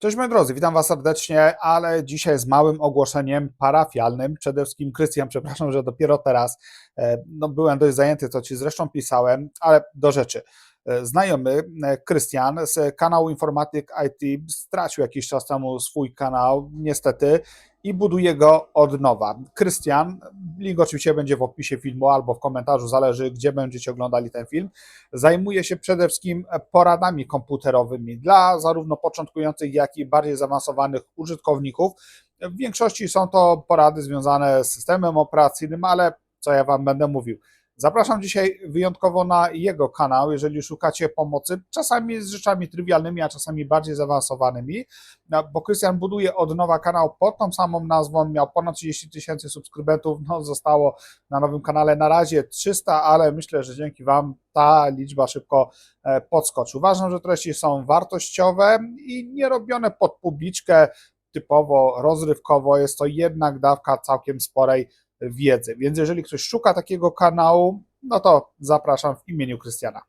Cześć moi drodzy, witam Was serdecznie, ale dzisiaj z małym ogłoszeniem parafialnym. Przede wszystkim Krystian, przepraszam, że dopiero teraz e, no, byłem dość zajęty, co Ci zresztą pisałem, ale do rzeczy. E, Znajomy e, Krystian z kanału Informatyk IT stracił jakiś czas temu swój kanał, niestety, i buduje go od nowa. Krystian, link oczywiście będzie w opisie filmu albo w komentarzu, zależy gdzie będziecie oglądali ten film, zajmuje się przede wszystkim poradami komputerowymi dla zarówno początkujących, jak i bardziej zaawansowanych użytkowników. W większości są to porady związane z systemem operacyjnym, ale co ja Wam będę mówił. Zapraszam dzisiaj wyjątkowo na jego kanał, jeżeli szukacie pomocy, czasami z rzeczami trywialnymi, a czasami bardziej zaawansowanymi, no, bo Krystian buduje od nowa kanał pod tą samą nazwą, miał ponad 30 tysięcy subskrybentów, no zostało na nowym kanale na razie 300, ale myślę, że dzięki Wam ta liczba szybko e, podskoczy. Uważam, że treści są wartościowe i nie robione pod publiczkę typowo rozrywkowo, jest to jednak dawka całkiem sporej wiedzy. Więc jeżeli ktoś szuka takiego kanału, no to zapraszam w imieniu Krystiana.